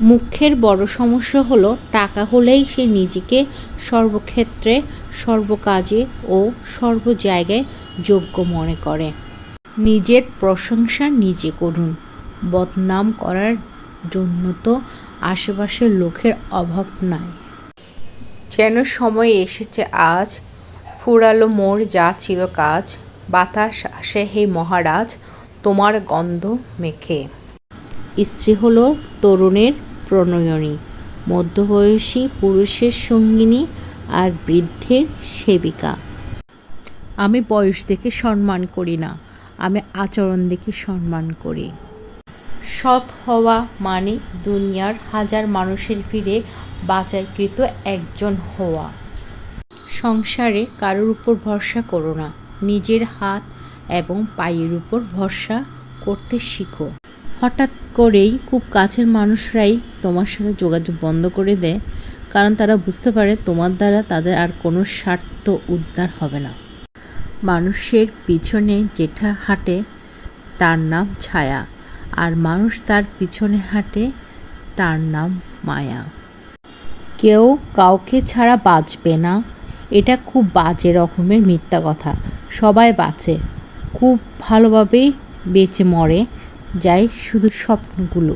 মুখ্যের বড় সমস্যা হলো, টাকা হলেই সে নিজেকে সর্বক্ষেত্রে, সর্বকাজে ও সর্ব জায়গায় যোগ্য মনে করে। নিজের প্রশংসা নিজে করুন। বদনাম করার জন্য তো আশেপাশের লোকের অভাব নাই। যেন সময় এসেছে আজ, ফুরালো মোর যা ছিল কাজ, বাতাস আসে হে মহারাজ, তোমার গন্ধ মেখে। স্ত্রী হলো তরুণের প্রণয়নী। মধ্যবয়সী পুরুষের সঙ্গিনী আর বৃদ্ধের সেবিকা। আমি বয়স দেখে সম্মান করি না, আমি আচরণ দেখে সম্মান করি। সৎ হওয়া মানে দুনিয়ার হাজার মানুষের ভিড়ে বাছাইকৃত একজন হওয়া। সংসারে কারোর উপর ভরসা করো না, নিজের হাত এবং পায়ের উপর ভরসা করতে শিখো। হঠাৎ করেই খুব কাছের মানুষরাই তোমার সাথে যোগাযোগ বন্ধ করে দেয়, কারণ তারা বুঝতে পারে তোমার দ্বারা তাদের আর কোনো স্বার্থ উদ্ধার হবে না। মানুষের পিছনে যেটা হাঁটে, তার নাম ছায়া, আর মানুষ তার পিছনে হাঁটে, তার নাম মায়া। কেউ কাউকে ছাড়া বাঁচবে না, এটা খুব বাজে রকমের মিথ্যা কথা। সবাই বাঁচে, খুব ভালোভাবেই বেঁচে মরে যায় শুধু স্বপ্নগুলো।